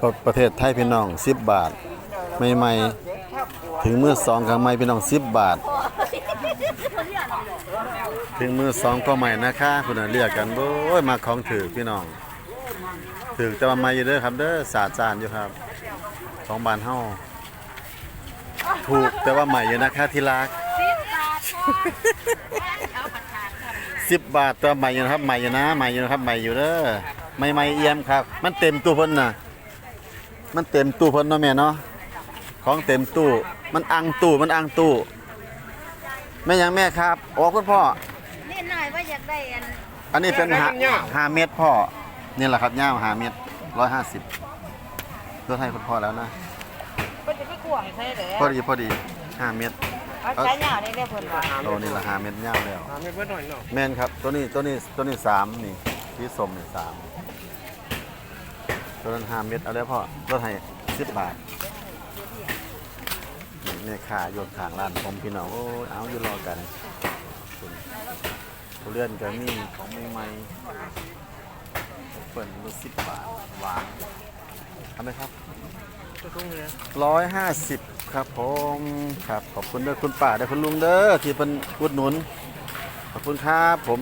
ประประเทศไทยพี่น้อง 10 บาท ใหม่ๆ ถึงมือสองครั้งใหม่พี่น้อง 10 บาท ถึงมือสองก็ใหม่นะคะคุณน่ะเรียกกันโอ้ยมาของถือพี่น้อง ถือแต่ว่าใหม่อยู่เด้อครับเด้อสาดจานอยู่ครับ ของบานเฮาถูกแต่ว่าใหม่อยู่นะคะที่รักสิบบาทตัวใหม่อยู่นะครับใหม่อยู่นะใหม่อยู่นะครับใหม่อยู่เด้อ ใหม่ใหม่เอี่ยมครับ มันเต็มตู้เพิ่นน่ะ มันเต็มตู้เพิ่นเนาะแม่เนาะ ของเต็มตู้ มันอังตู้ มันอังตู้ แม่ยังแม่ครับอ๋อคุณพ่อ นี่หน่อยว่าอยากได้อันอันนี้เป็นหาหาเม็ดพ่อ นี่แหละครับย่ามหาเม็ดร้อยห้าสิบลดให้คุณพ่อแล้วนะก็จะไปขวางใช่เหรอพอดีพอดีห้าเม็ดเอาใช้เหนียวนี่เรียกเพิ่นว่าโตนี่ละห้าเม็ดย่ามแล้วหาไม่เพิ่นหน่อยเนาะแม่นครับ ตัวนี้ตัวนี้ตัวนี้สามนี่ ที่สมนี่สามตัวนั้นห้าเม็ดเอาได้วพ่อลดให้สิบบาทนี่แม่ค้าโยนขางร้านผมพี่น้องโอ้ยเอาอยู่รอกันคุณทุเรียนก็มีของใหม่ๆเปิดรถสิบบาทหวานทำไหมครับร้อยห้าสิบครับผมครับขอบคุณด้อคุณป้าด้อคุณลุงเด้อที่เป็นอุดหนุน ขอบคุณครับผม